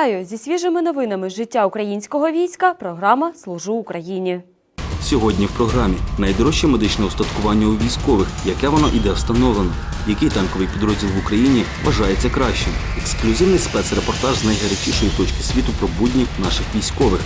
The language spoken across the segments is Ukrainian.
Вітаю зі свіжими новинами життя українського війська. Програма Служу Україні. Сьогодні в програмі найдорожче медичне устаткування у військових, яке воно іде встановлено, який танковий підрозділ в Україні вважається кращим. Ексклюзивний спецрепортаж з найгарячішої точки світу про будні наших військових.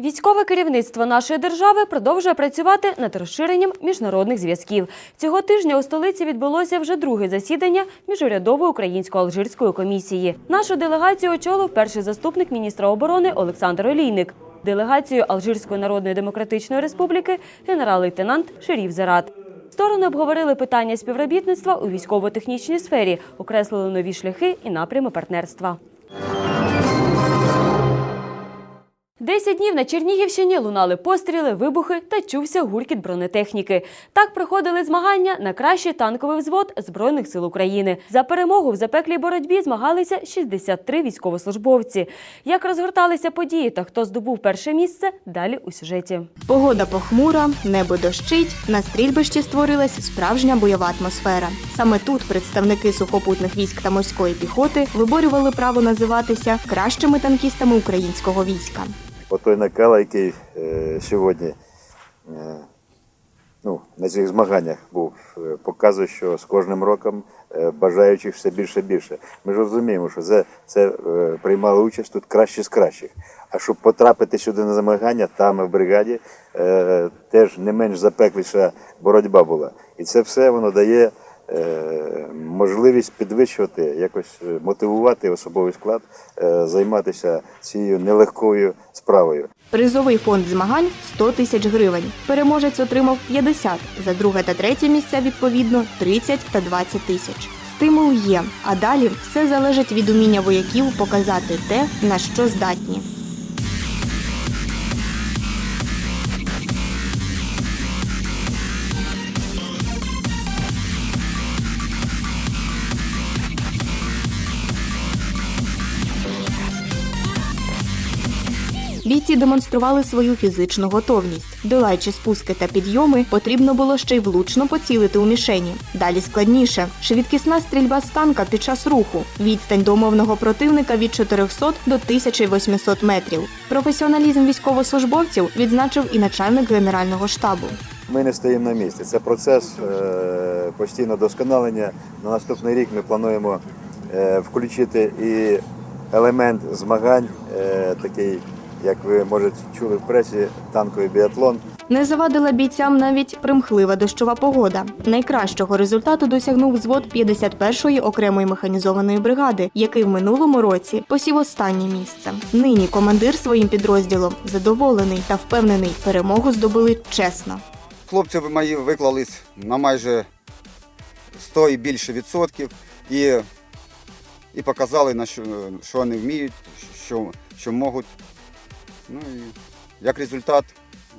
Військове керівництво нашої держави продовжує працювати над розширенням міжнародних зв'язків. Цього тижня у столиці відбулося вже друге засідання міжурядової українсько-алжирської комісії. Нашу делегацію очолив перший заступник міністра оборони Олександр Олійник. Делегацію Алжирської Народної Демократичної Республіки генерал-лейтенант Шеріф Зерат. Сторони обговорили питання співробітництва у військово-технічній сфері, окреслили нові шляхи і напрями партнерства. Десять днів на Чернігівщині лунали постріли, вибухи та чувся гуркіт бронетехніки. Так проходили змагання на кращий танковий взвод Збройних сил України. За перемогу в запеклій боротьбі змагалися 63 військовослужбовці. Як розгорталися події та хто здобув перше місце, далі у сюжеті. Погода похмура, небо дощить. На стрільбищі створилась справжня бойова атмосфера. Саме тут представники сухопутних військ та морської піхоти виборювали право називатися кращими танкістами українського війська. Отой накал, який е, сьогодні е, ну, на цих змаганнях був, е, показує, що з кожним роком е, бажаючих все більше і більше. Ми ж розуміємо, що це, це е, приймали участь тут кращі з кращих. А щоб потрапити сюди на змагання, там в бригаді е, теж не менш запекліша боротьба була. І це все воно дає можливість підвищувати, якось е, мотивувати особовий склад е, займатися цією нелегкою справою. Призовий фонд змагань 100 тисяч гривень. Переможець отримав 50, за друге та третє місця відповідно 30 та 20 тисяч. Стимул є, а далі все залежить від уміння вояків показати те, на що здатні. Бійці демонстрували свою фізичну готовність. Долаючи спуски та підйоми, потрібно було ще й влучно поцілити у мішені. Далі складніше швидкісна стрільба з танка під час руху, відстань до умовного противника від 400 до 1800 метрів. Професіоналізм військовослужбовців відзначив і начальник генерального штабу. Ми не стоїмо на місці. Це процес е, постійного досконалення. На наступний рік ми плануємо е, включити і елемент змагань, е, такий, як ви може чули в пресі, танковий біатлон. Не завадила бійцям навіть примхлива дощова погода. Найкращого результату досягнув взвод 51-ї окремої механізованої бригади, який в минулому році посів останнє місце. Нині командир своїм підрозділом задоволений та впевнений, перемогу здобули чесно. Хлопці мої виклались на майже 100 і більше відсотків і, і показали, на що, що вони вміють, що, що можуть. Ну і як результат,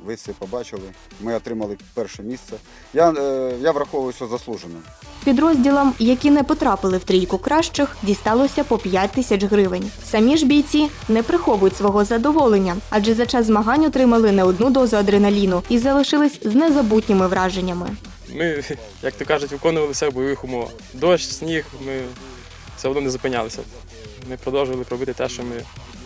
ви все побачили. Ми отримали перше місце. Я, е, я враховую, що заслужено. Підрозділам, які не потрапили в трійку кращих, дісталося по 5 тисяч гривень. Самі ж бійці не приховують свого задоволення, адже за час змагань отримали не одну дозу адреналіну і залишились з незабутніми враженнями. Ми, як то кажуть, виконували все в бойових умовах. Дощ, сніг, ми все одно не зупинялися. Ми продовжували робити те, що ми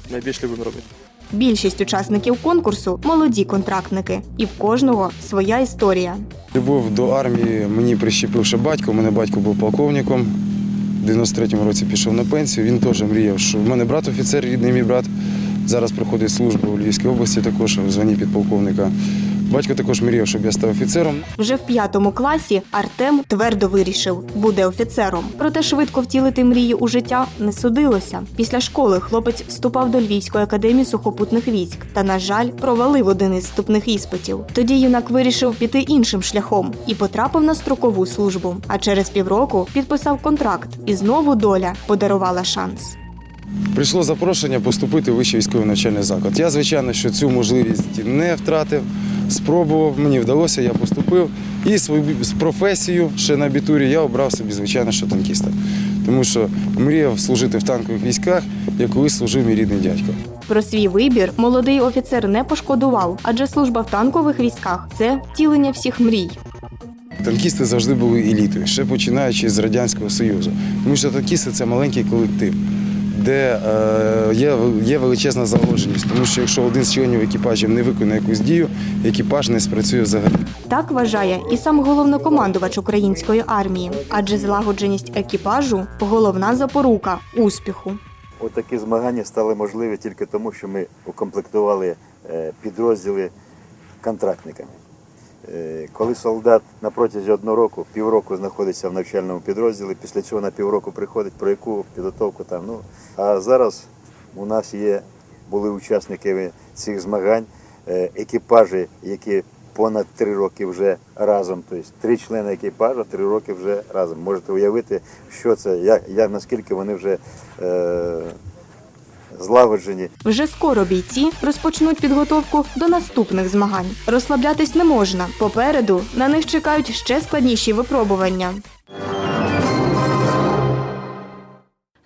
найбільш любимо робити. Більшість учасників конкурсу молоді контрактники, і в кожного своя історія. Любов до армії мені прищепивши батько. У мене батько був полковником. В 93-му році пішов на пенсію. Він теж мріяв, що в мене брат офіцер, рідний мій брат. Зараз проходить службу у Львівській області, також в званні підполковника. Батько також мріяв, щоб я став офіцером. Вже в п'ятому класі Артем твердо вирішив, буде офіцером. Проте швидко втілити мрії у життя не судилося. Після школи хлопець вступав до Львівської академії сухопутних військ та, на жаль, провалив один із вступних іспитів. Тоді юнак вирішив піти іншим шляхом і потрапив на строкову службу. А через півроку підписав контракт, і знову доля подарувала шанс. Прийшло запрошення поступити у вищий військовий навчальний заклад. Я, звичайно, що цю можливість не втратив. Спробував, мені вдалося, я поступив. І свою професію ще на абітурі я обрав собі, звичайно, що танкіста. Тому що мріяв служити в танкових військах, як колись служив мій рідний дядько. Про свій вибір молодий офіцер не пошкодував, адже служба в танкових військах це втілення всіх мрій. Танкісти завжди були елітою, ще починаючи з Радянського Союзу. Тому що танкісти це маленький колектив. Де е, є, є величезна загроженість. Тому що якщо один з членів екіпажів не виконає якусь дію, екіпаж не спрацює взагалі. Так вважає і сам головнокомандувач української армії, адже злагодженість екіпажу головна запорука успіху. Отакі змагання стали можливі тільки тому, що ми укомплектували е, підрозділи контрактниками. Е, Коли солдат на протязі одного року, півроку знаходиться в навчальному підрозділі, після цього на півроку приходить, про яку підготовку там. Ну, а зараз у нас є, були учасники цих змагань, е, екіпажі, які понад три роки вже разом, тобто три члени екіпажу, три роки вже разом. Можете уявити, що це, як, як наскільки вони вже е, злагоджені. Вже скоро бійці розпочнуть підготовку до наступних змагань. Розслаблятись не можна. Попереду на них чекають ще складніші випробування.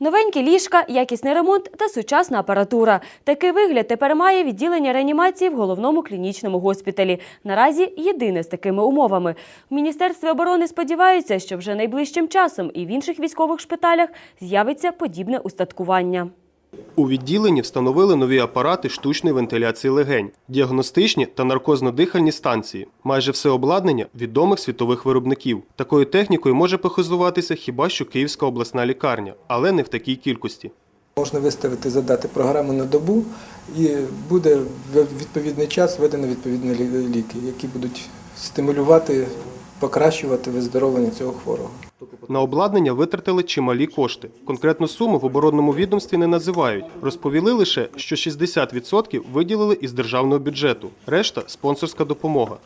Новенькі ліжка, якісний ремонт та сучасна апаратура. Такий вигляд тепер має відділення реанімації в головному клінічному госпіталі. Наразі єдине з такими умовами. В Міністерстві оборони сподіваються, що вже найближчим часом і в інших військових шпиталях з'явиться подібне устаткування. У відділенні встановили нові апарати штучної вентиляції легень, діагностичні та наркозно-дихальні станції. Майже все обладнання відомих світових виробників. Такою технікою може похизуватися хіба що Київська обласна лікарня, але не в такій кількості. Можна виставити, задати програму на добу, і буде в відповідний час введено відповідні ліки, які будуть стимулювати, покращувати виздоровлення цього хворого. На обладнання витратили чималі кошти. Конкретну суму в оборонному відомстві не називають. Розповіли лише, що 60% виділили із державного бюджету, решта спонсорська допомога.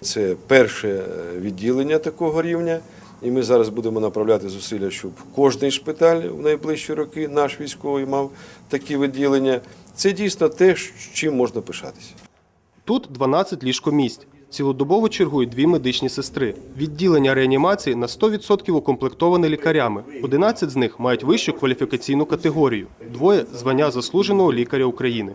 Це перше е, відділення такого рівня, і ми зараз будемо направляти зусилля, щоб кожний шпиталь в найближчі роки, наш військовий, мав такі відділення. Це дійсно те, чим можна пишатися. Тут 12 ліжкомість. Цілодобово чергують дві медичні сестри. Відділення реанімації на 100% укомплектоване лікарями. 11 з них мають вищу кваліфікаційну категорію. Двоє звання заслуженого лікаря України.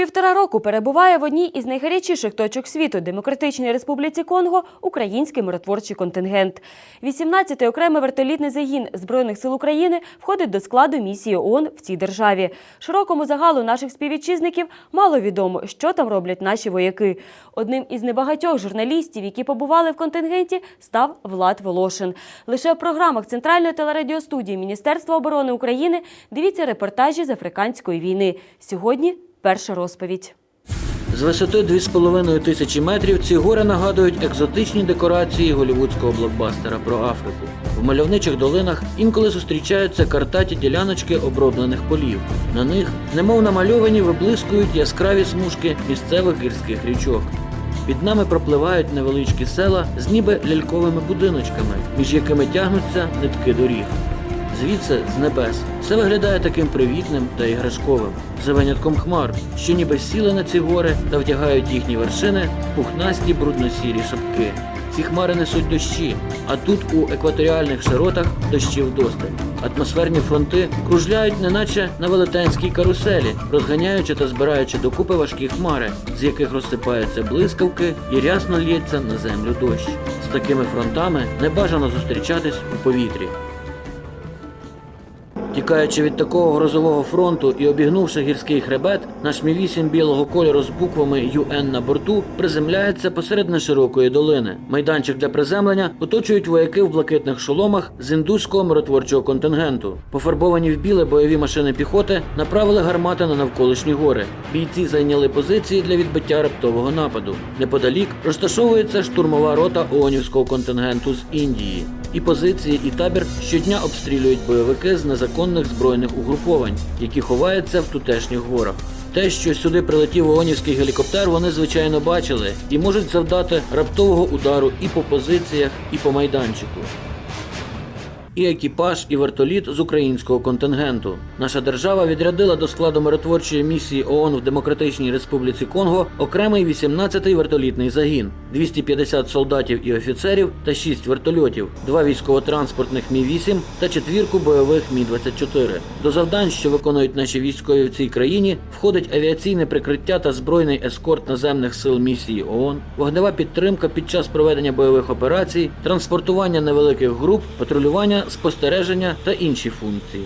Півтора року перебуває в одній із найгарячіших точок світу Демократичній Республіці Конго український миротворчий контингент. 18-й окремий вертолітний загін Збройних сил України входить до складу місії ООН в цій державі. Широкому загалу наших співвітчизників мало відомо, що там роблять наші вояки. Одним із небагатьох журналістів, які побували в контингенті, став Влад Волошин. Лише в програмах Центральної телерадіостудії Міністерства оборони України дивіться репортажі з африканської війни. Сьогодні перша розповідь. З висоти 2,5 тисячі метрів ці гори нагадують екзотичні декорації голівудського блокбастера про Африку. В мальовничих долинах інколи зустрічаються картаті діляночки оброблених полів. На них, немов намальовані, виблискують яскраві смужки місцевих гірських річок. Під нами пропливають невеличкі села з ніби ляльковими будиночками, між якими тягнуться нитки доріг. Звідси з небес все виглядає таким привітним та іграшковим, за винятком хмар, що ніби сіли на ці гори та втягають їхні вершини пухнасті брудно-сірі шапки. Ці хмари несуть дощі, а тут у екваторіальних широтах дощів досталь. Атмосферні фронти кружляють, неначе на велетенській каруселі, розганяючи та збираючи докупи важкі хмари, з яких розсипаються блискавки і рясно лється на землю дощ. З такими фронтами не бажано зустрічатись у повітрі. Тікаючи від такого грозового фронту і обігнувши гірський хребет, наш Мі-8 білого кольору з буквами UN на борту приземляється посеред неширокої долини. Майданчик для приземлення оточують вояки в блакитних шоломах з індуського миротворчого контингенту. Пофарбовані в біле бойові машини піхоти направили гармати на навколишні гори. Бійці зайняли позиції для відбиття раптового нападу. Неподалік розташовується штурмова рота ООНівського контингенту з Індії. І позиції, і табір щодня обстрілюють бойовики з незаконних збройних угруповань, які ховаються в тутешніх горах. Те, що сюди прилетів ООНівський гелікоптер, вони звичайно бачили і можуть завдати раптового удару і по позиціях, і по майданчику. І екіпаж, і вертоліт з українського контингенту. Наша держава відрядила до складу миротворчої місії ООН в Демократичній Республіці Конго окремий 18-й вертолітний загін, 250 солдатів і офіцерів та 6 вертольотів, два військово-транспортних Мі-8 та четвірку бойових Мі-24. До завдань, що виконують наші військові в цій країні, входить авіаційне прикриття та збройний ескорт наземних сил місії ООН, вогнева підтримка під час проведення бойових операцій, транспортування невеликих груп, патрулювання, спостереження та інші функції.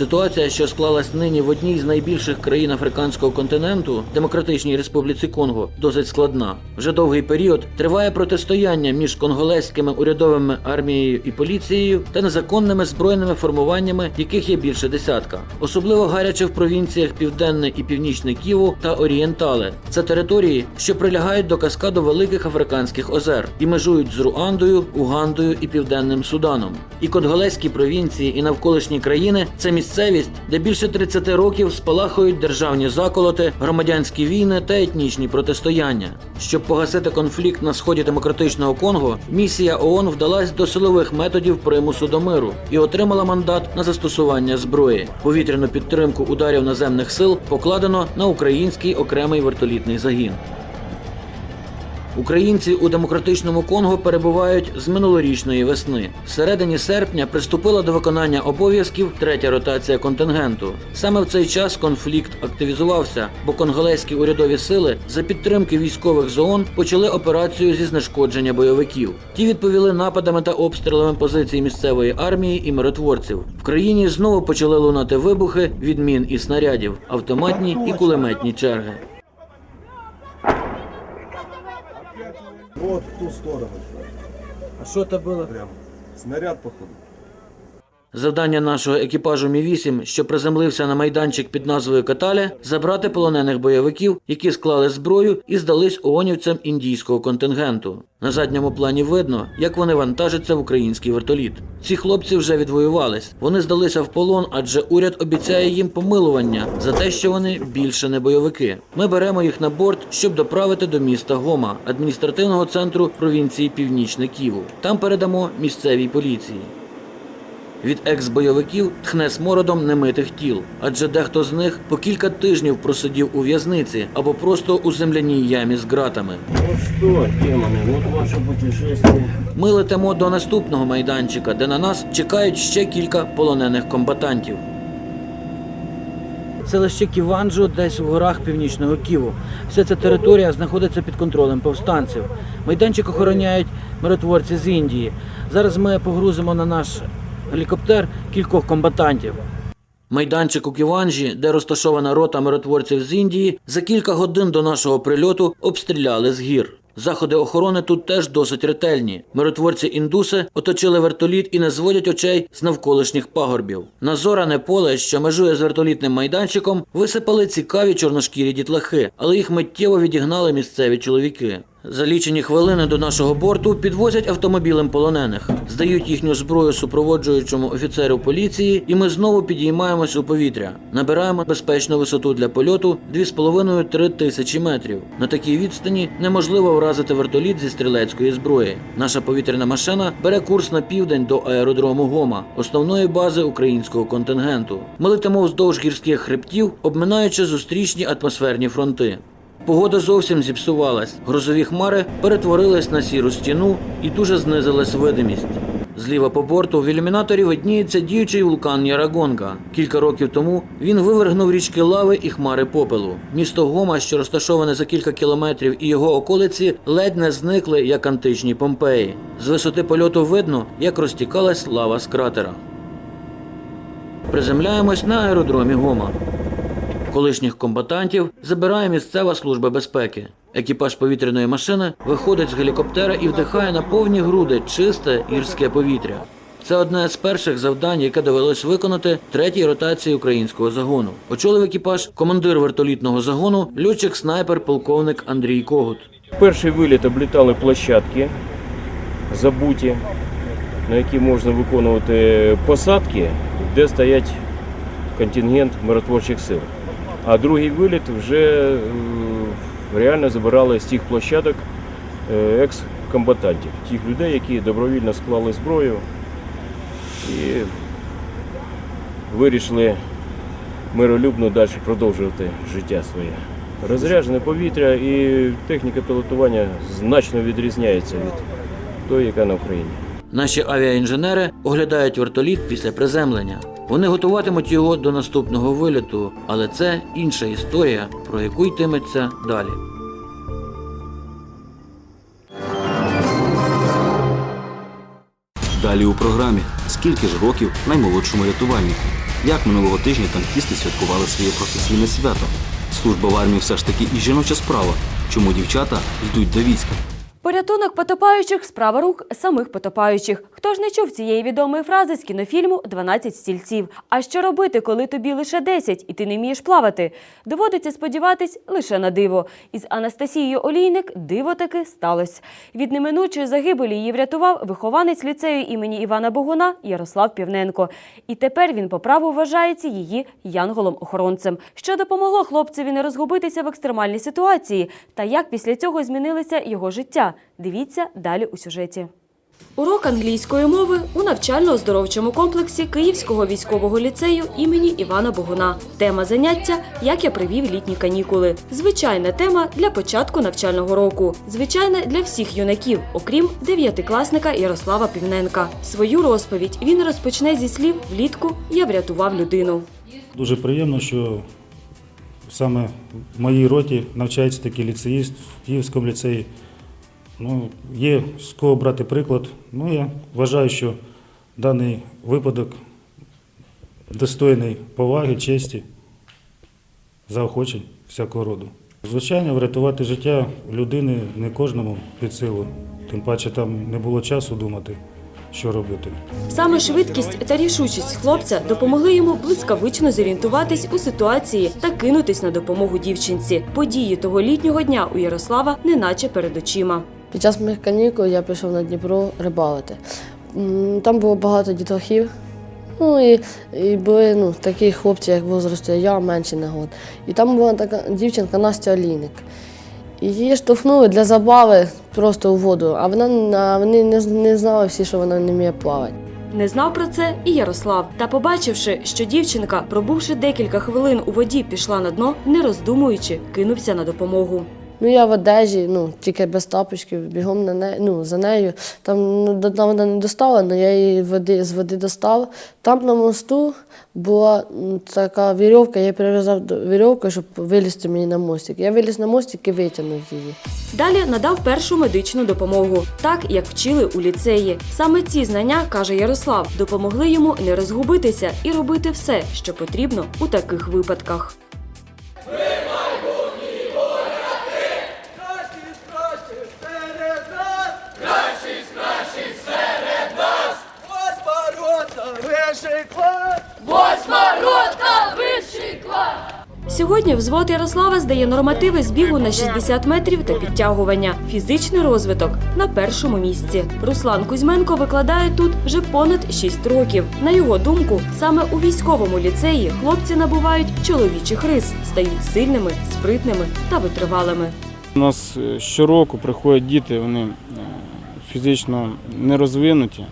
Ситуація, що склалась нині в одній з найбільших країн африканського континенту, Демократичній Республіці Конго, досить складна. Вже довгий період триває протистояння між конголезькими урядовими армією і поліцією та незаконними збройними формуваннями, яких є більше десятка. Особливо гаряче в провінціях Південне і Північне Ківу та Орієнтале. Це території, що прилягають до каскаду великих африканських озер і межують з Руандою, Угандою і Південним Суданом. І конголезькі провінції і навколишні країни це місцевість, де більше 30 років спалахують державні заколоти, громадянські війни та етнічні протистояння. Щоб погасити конфлікт на сході демократичного Конго, місія ООН вдалась до силових методів примусу до миру і отримала мандат на застосування зброї. Повітряну підтримку ударів наземних сил покладено на український окремий вертолітний загін. Українці у демократичному Конго перебувають з минулорічної весни. В середині серпня приступила до виконання обов'язків третя ротація контингенту. Саме в цей час конфлікт активізувався, бо конголезькі урядові сили за підтримки військових з ООН почали операцію зі знешкодження бойовиків. Ті відповіли нападами та обстрілами позицій місцевої армії і миротворців. В країні знову почали лунати вибухи від мін і снарядів, автоматні і кулеметні черги. Вот в ту сторону. А что это было? Прям. Снаряд, походу. Завдання нашого екіпажу Мі-8, що приземлився на майданчик під назвою Каталя, забрати полонених бойовиків, які склали зброю і здались ООНівцям індійського контингенту. На задньому плані видно, як вони вантажаться в український вертоліт. Ці хлопці вже відвоювались. Вони здалися в полон, адже уряд обіцяє їм помилування за те, що вони більше не бойовики. Ми беремо їх на борт, щоб доправити до міста Гома, адміністративного центру провінції Північне Ківу. Там передамо місцевій поліції. Від екс-бойовиків тхне смородом немитих тіл, адже дехто з них по кілька тижнів просидів у в'язниці або просто у земляній ямі з ґратами. Ну ваше. Ми летимо до наступного майданчика, де на нас чекають ще кілька полонених комбатантів. Селище Ківанджо десь в горах північного Ківу. Вся ця територія знаходиться під контролем повстанців. Майданчик охороняють миротворці з Індії. Зараз ми погрузимо на наш гелікоптер кількох комбатантів. Майданчик у Ківанжі, де розташована рота миротворців з Індії, за кілька годин до нашого прильоту обстріляли з гір. Заходи охорони тут теж досить ретельні. Миротворці індуси оточили вертоліт і не зводять очей з навколишніх пагорбів. На зоране поле, що межує з вертолітним майданчиком, висипали цікаві чорношкірі дітлахи, але їх миттєво відігнали місцеві чоловіки. За лічені хвилини до нашого борту підвозять автомобілем полонених, здають їхню зброю супроводжуючому офіцеру поліції, і ми знову підіймаємось у повітря. Набираємо безпечну висоту для польоту 2,5-3 тисячі метрів. На такій відстані неможливо вразити вертоліт зі стрілецької зброї. Наша повітряна машина бере курс на південь до аеродрому Гома, основної бази українського контингенту. Ми летимо вздовж гірських хребтів, обминаючи зустрічні атмосферні фронти. Погода зовсім зіпсувалась. Грозові хмари перетворились на сіру стіну і дуже знизилась видимість. Зліва по борту в ілюмінаторі видніється діючий вулкан Ярагонга. Кілька років тому він вивергнув річки лави і хмари попелу. Місто Гома, що розташоване за кілька кілометрів, і його околиці ледь не зникли як античні Помпеї. З висоти польоту видно, як розтікалась лава з кратера. Приземляємось на аеродромі Гома. Колишніх комбатантів забирає місцева служба безпеки. Екіпаж повітряної машини виходить з гелікоптера і вдихає на повні груди чисте гірське повітря. Це одне з перших завдань, яке довелось виконати третій ротації українського загону. Очолив екіпаж командир вертолітного загону, льотчик-снайпер полковник Андрій Когут. Перший виліт облітали площадки забуті, на які можна виконувати посадки, де стоять контингент миротворчих сил. А другий виліт вже е, реально забирали з тих площадок е, комбатантів, тих людей, які добровільно склали зброю і вирішили миролюбно далі продовжувати життя своє. Розряджене повітря і техніка пілотування значно відрізняється від тої, яка на Україні. Наші авіаінженери оглядають вертоліт після приземлення. Вони готуватимуть його до наступного виліту, але це інша історія, про яку йтиметься далі. Далі у програмі скільки ж років наймолодшому рятувальнику? Як минулого тижня танкісти святкували своє професійне свято? Служба в армії все ж таки і жіноча справа. Чому дівчата йдуть до війська? Порятунок потопаючих справа рук самих потопаючих. Хто ж не чув цієї відомої фрази з кінофільму «12 стільців. А що робити, коли тобі лише 10 і ти не вмієш плавати? Доводиться сподіватись лише на диво. Із Анастасією Олійник диво таки сталося. Від неминучої загибелі її врятував вихованець ліцею імені Івана Богуна Ярослав Півненко. І тепер він по праву вважається її янголом-охоронцем, що допомогло хлопцеві не розгубитися в екстремальній ситуації та як після цього змінилося його життя. Дивіться далі у сюжеті. Урок англійської мови у навчально-оздоровчому комплексі Київського військового ліцею імені Івана Богуна. Тема заняття Як я провів літні канікули. Звичайна тема для початку навчального року. Звичайна для всіх юнаків, окрім дев'ятикласника Ярослава Півненка. Свою розповідь він розпочне зі слів влітку Я врятував людину. Дуже приємно, що саме в моїй роті навчається такий ліцеїст в Київському ліцеї. Ну, є з кого брати приклад. Ну, я вважаю, що даний випадок достойний поваги, честі, заохочень всякого роду. Звичайно, врятувати життя людини не кожному під силу. Тим паче там не було часу думати, що робити. Саме швидкість та рішучість хлопця допомогли йому блискавично зорієнтуватись у ситуації та кинутись на допомогу дівчинці. Події того літнього дня у Ярослава неначе перед очима. Під час моїх канікул я пішов на Дніпро рибалити. Там було багато дітлахів. Ну і, і були ну, такі хлопці, як возрасту я, менші на год. І там була така дівчинка Настя Олійник. Її штовхнули для забави просто у воду, а вона вони не, не знали всі, що вона не вміє плавати. Не знав про це і Ярослав. Та побачивши, що дівчинка, пробувши декілька хвилин у воді, пішла на дно, не роздумуючи, кинувся на допомогу. Ну я в одежі, ну тільки без тапочки, бігом на не, ну, за нею. Там ну, до вона не достала, але я її води, з води достав. Там на мосту була така вірьовка, я прив'язав до вірьовки, щоб вилізти мені на мостик. Я виліз на мостик і витягнув її. Далі надав першу медичну допомогу, так як вчили у ліцеї. Саме ці знання, каже Ярослав, допомогли йому не розгубитися і робити все, що потрібно у таких випадках. Сьогодні взвод Ярослава здає нормативи збігу на 60 метрів та підтягування. Фізичний розвиток на першому місці. Руслан Кузьменко викладає тут вже понад 6 років. На його думку, саме у військовому ліцеї хлопці набувають чоловічих рис, стають сильними, спритними та витривалими. У нас е, щороку приходять діти, вони е, фізично не розвинуті.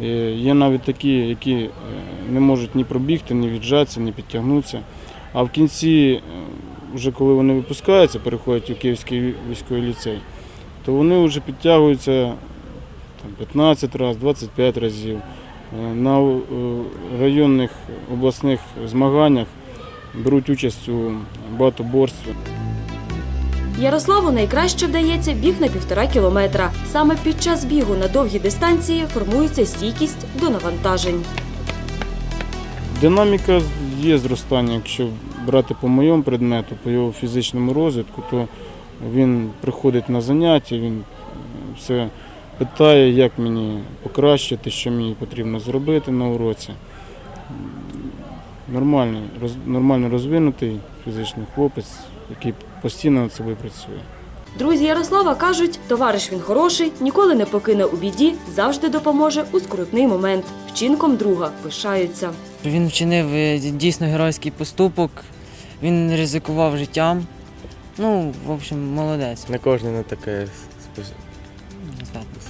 Е, Є навіть такі, які е, не можуть ні пробігти, ні віджатися, ні підтягнутися. А в кінці, е, вже коли вони випускаються, переходять у Київський військовий ліцей, то вони вже підтягуються там, 15 разів, 25 разів. На районних обласних змаганнях беруть участь у багатоборстві. Ярославу найкраще вдається біг на півтора кілометра. Саме під час бігу на довгі дистанції формується стійкість до навантажень. Динаміка є зростання, якщо брати по моєму предмету, по його фізичному розвитку, то він приходить на заняття, він все питає, як мені покращити, що мені потрібно зробити на уроці. Нормальний, роз, нормально розвинутий фізичний хлопець, який постійно над собою працює. Друзі Ярослава кажуть, товариш він хороший, ніколи не покине у біді, завжди допоможе у скрутний момент. Вчинком друга пишаються. Він вчинив е, дійсно геройський поступок, він ризикував життям. Ну, в общем, молодець. Не кожен на таке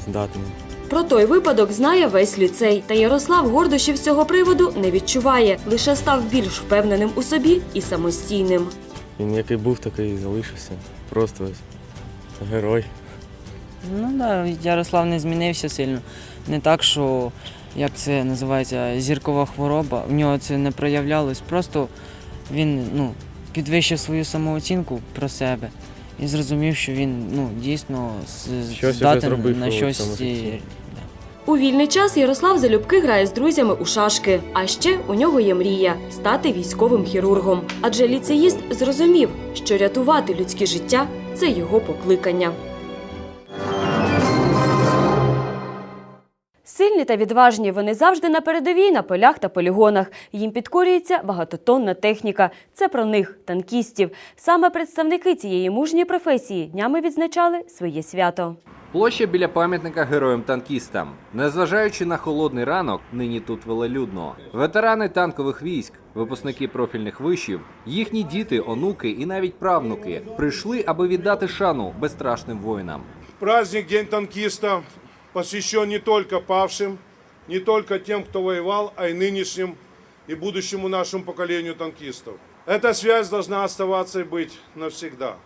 Здатний. Про той випадок знає весь ліцей, та Ярослав гордощів з цього приводу не відчуває, лише став більш впевненим у собі і самостійним. Він який був, такий і залишився. Просто герой. Ну так, да, Ярослав не змінився сильно. Не так, що як це називається зіркова хвороба. В нього це не проявлялось. Просто він ну, підвищив свою самооцінку про себе і зрозумів, що він ну, дійсно здатен на щось. У вільний час Ярослав залюбки грає з друзями у шашки. А ще у нього є мрія стати військовим хірургом. Адже ліцеїст зрозумів, що рятувати людське життя це його покликання. Сильні та відважні вони завжди на передовій на полях та полігонах. Їм підкорюється багатотонна техніка. Це про них, танкістів. Саме представники цієї мужньої професії днями відзначали своє свято. Площа біля пам'ятника героям-танкістам. Незважаючи на холодний ранок, нині тут велелюдно. Ветерани танкових військ, випускники профільних вишів, їхні діти, онуки і навіть правнуки прийшли, аби віддати шану безстрашним воїнам. Праздник День танкиста посвящен не только павшим, не только тем, кто воевал, а и нынешним и будущему нашему поколению танкистов. Эта связь должна оставаться и быть навсегда.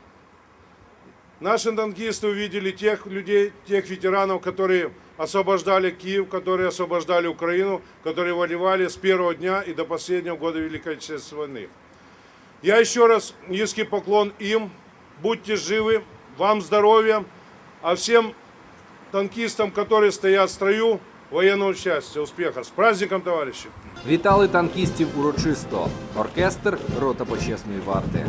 Наши танкисты увидели тех людей, тех ветеранов, которые освобождали Киев, которые освобождали Украину, которые воевали с первого дня и до последнего года Великой Отечественной войны. Я еще раз низкий поклон им. Будьте живы, вам здоровья, а всем танкистам, которые стоят в строю, военного счастья, успеха. С праздником, товарищи! Вітали танкістів урочисто. Оркестр рота почесної варти.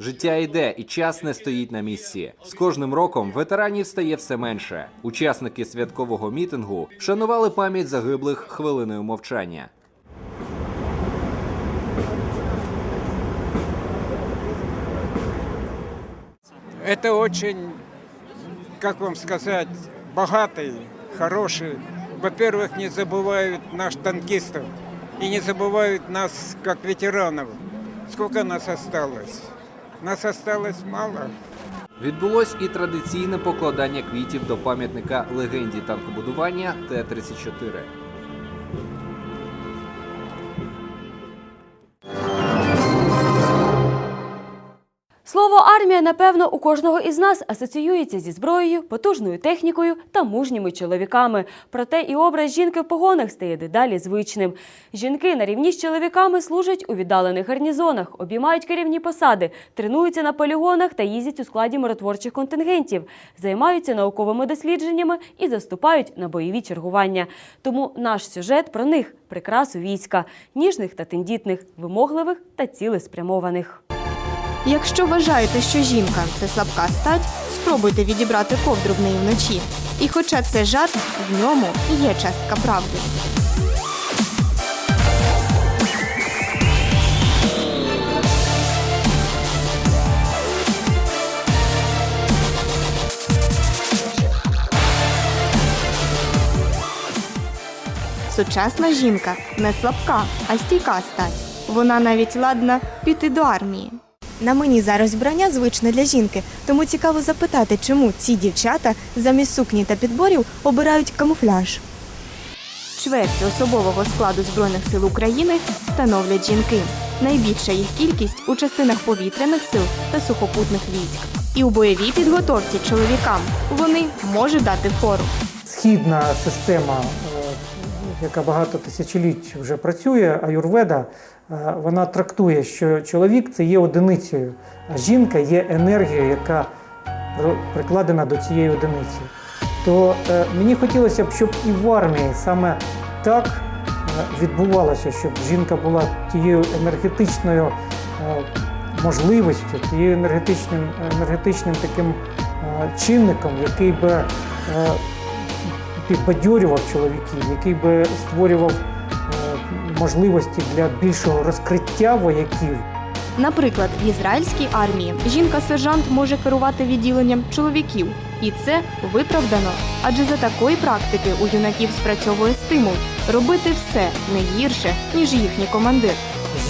Життя йде, і час не стоїть на місці. З кожним роком ветеранів стає все менше. Учасники святкового мітингу вшанували пам'ять загиблих хвилиною мовчання. Это очень, как вам сказать, богатый, хороший. Во-первых, не забывают наш танкистов и не забывают нас как ветеранов. Сколько нас осталось? Нас осталось мало. Відбулось і традиційне покладання квітів до пам'ятника легенді танкобудування Т-34. Слово армія, напевно, у кожного із нас асоціюється зі зброєю, потужною технікою та мужніми чоловіками. Проте і образ жінки в погонах стає дедалі звичним. Жінки на рівні з чоловіками служать у віддалених гарнізонах, обіймають керівні посади, тренуються на полігонах та їздять у складі миротворчих контингентів, займаються науковими дослідженнями і заступають на бойові чергування. Тому наш сюжет про них прикрасу війська, ніжних та тендітних, вимогливих та цілеспрямованих. Якщо вважаєте, що жінка це слабка стать, спробуйте відібрати ковдру в неї вночі. І хоча це жарт, в ньому є частка правди. Сучасна жінка не слабка, а стійка стать. Вона навіть ладна піти до армії. На мені зараз вбрання звичне для жінки, тому цікаво запитати, чому ці дівчата замість сукні та підборів обирають камуфляж. Чверть особового складу Збройних сил України становлять жінки. Найбільша їх кількість у частинах повітряних сил та сухопутних військ. І у бойовій підготовці чоловікам вони можуть дати фору. східна система, е, яка багато тисячоліть вже працює, аюрведа, вона трактує, що чоловік це є одиницею, а жінка є енергією, яка прикладена до цієї одиниці. То е, мені хотілося б, щоб і в армії саме так е, відбувалося, щоб жінка була тією енергетичною е, можливістю, тією енергетичним, енергетичним таким е, чинником, який би е, підбадьорював чоловіків, який би створював е, можливості для більшого розкриття вояків. Наприклад, в ізраїльській армії жінка-сержант може керувати відділенням чоловіків, і це виправдано. Адже за такої практики у юнаків спрацьовує стимул робити все не гірше, ніж їхній командир.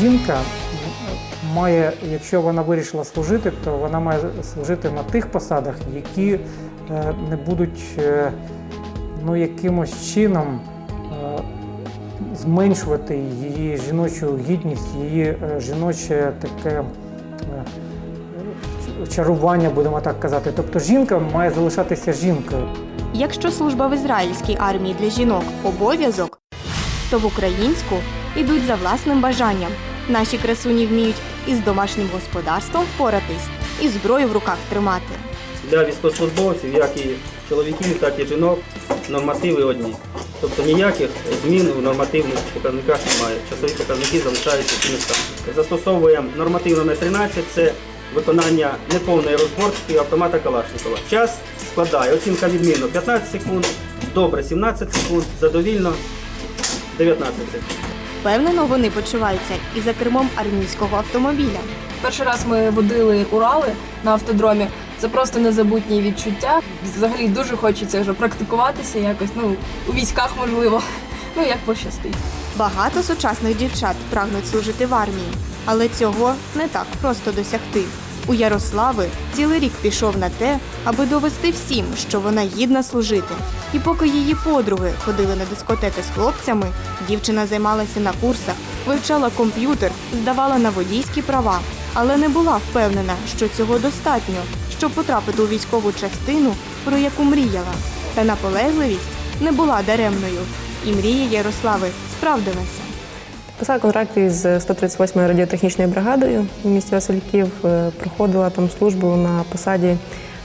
Жінка має, якщо вона вирішила служити, то вона має служити на тих посадах, які е, не будуть е, ну, якимось чином зменшувати її жіночу гідність, її е, жіноче таке е, чарування, будемо так казати. Тобто жінка має залишатися жінкою. Якщо служба в ізраїльській армії для жінок обов'язок, то в українську йдуть за власним бажанням. Наші красуні вміють із домашнім господарством впоратись і зброю в руках тримати. Для військовослужбовців, як і чоловіків, так і жінок, нормативи одні. Тобто ніяких змін у нормативних показниках немає. Часові показники залишаються ті самі. Застосовуємо норматив номер 13 це виконання неповної розборки автомата Калашникова. Час складає оцінка відмінно 15 секунд, добре 17 секунд, задовільно 19 секунд. Впевнено, вони почуваються і за кермом армійського автомобіля. Перший раз ми водили Урали на автодромі. Це просто незабутні відчуття. Взагалі дуже хочеться вже практикуватися якось, ну, у військах можливо. Ну, як пощастить. Багато сучасних дівчат прагнуть служити в армії, але цього не так просто досягти. У Ярослави цілий рік пішов на те, аби довести всім, що вона гідна служити. І поки її подруги ходили на дискотеки з хлопцями, дівчина займалася на курсах, вивчала комп'ютер, здавала на водійські права, але не була впевнена, що цього достатньо, щоб потрапити у військову частину, про яку мріяла. Та наполегливість не була даремною, і мрія Ярослави справдилася. Писала контракт із 138-ю радіотехнічною бригадою в місті Васильків. Е, Проходила там службу на посаді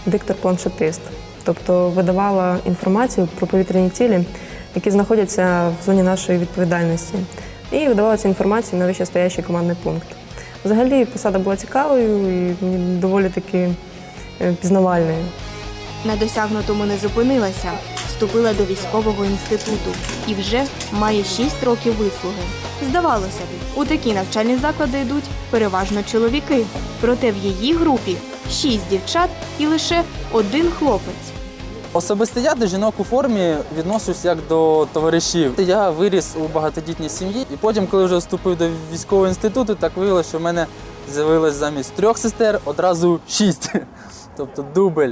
диктор-планшетист. Тобто видавала інформацію про повітряні цілі, які знаходяться в зоні нашої відповідальності. І видавала цю інформацію на вищестоящий командний пункт. Взагалі посада була цікавою і доволі таки е, пізнавальною. На досягнутому не зупинилася, вступила до військового інституту і вже має 6 років вислуги. Здавалося б, у такі навчальні заклади йдуть переважно чоловіки. Проте в її групі 6 дівчат і лише один хлопець. Особисто я до жінок у формі відношусь як до товаришів. Я виріс у багатодітній сім'ї, і потім, коли вже вступив до військового інституту, так виявилося, що в мене з'явилось замість трьох сестер одразу шість, тобто дубль.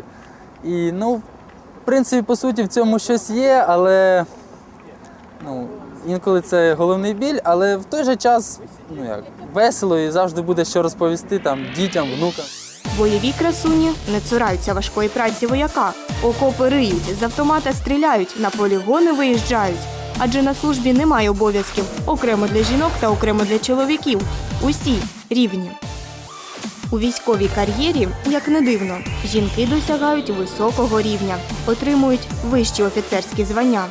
І ну, в принципі, по суті, в цьому щось є, але ну, інколи це головний біль, але в той же час ну, як, весело і завжди буде що розповісти там, дітям, внукам. Бойові красуні не цураються важкої праці вояка. Окопи риють, з автомата стріляють, на полігони виїжджають. Адже на службі немає обов'язків окремо для жінок та окремо для чоловіків. Усі рівні. У військовій кар'єрі, як не дивно, жінки досягають високого рівня, отримують вищі офіцерські звання.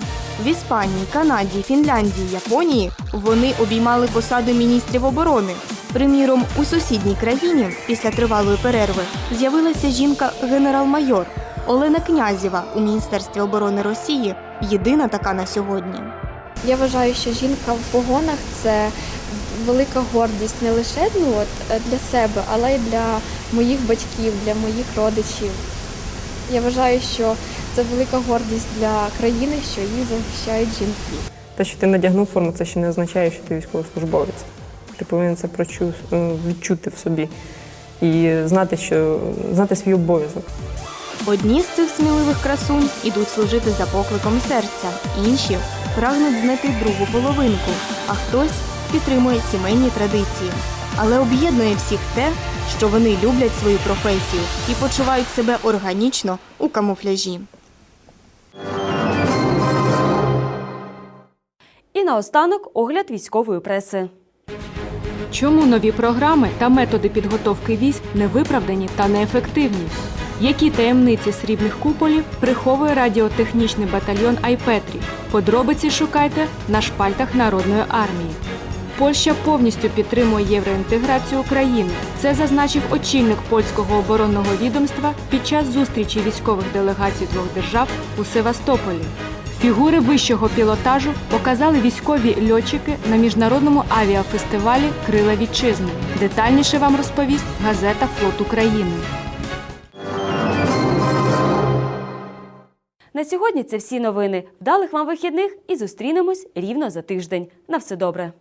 В Іспанії, Канаді, Фінляндії, Японії вони обіймали посади міністрів оборони. Приміром, у сусідній країні після тривалої перерви з'явилася жінка генерал-майор Олена Князєва у Міністерстві оборони Росії. Єдина така на сьогодні. Я вважаю, що жінка в погонах це велика гордість не лише ну, от, для себе, але й для моїх батьків, для моїх родичів. Я вважаю, що це велика гордість для країни, що її захищають жінки. Те, що ти надягнув форму, це ще не означає, що ти військовослужбовець. Ти повинен це прочу, е, відчути в собі і знати, що знати свій обов'язок. Одні з цих сміливих красунь ідуть служити за покликом серця, інші прагнуть знайти другу половинку, а хтось підтримує сімейні традиції. Але об'єднує всіх те, що вони люблять свою професію і почувають себе органічно у камуфляжі. І наостанок огляд військової преси. Чому нові програми та методи підготовки військ невиправдані та неефективні? Які таємниці срібних куполів приховує радіотехнічний батальйон Айпетрі? Подробиці шукайте на шпальтах Народної армії. Польща повністю підтримує євроінтеграцію України. Це зазначив очільник польського оборонного відомства під час зустрічі військових делегацій двох держав у Севастополі. Фігури вищого пілотажу показали військові льотчики на міжнародному авіафестивалі Крила вітчизни. Детальніше вам розповість газета Флот України. На сьогодні це всі новини. Вдалих вам вихідних і зустрінемось рівно за тиждень. На все добре.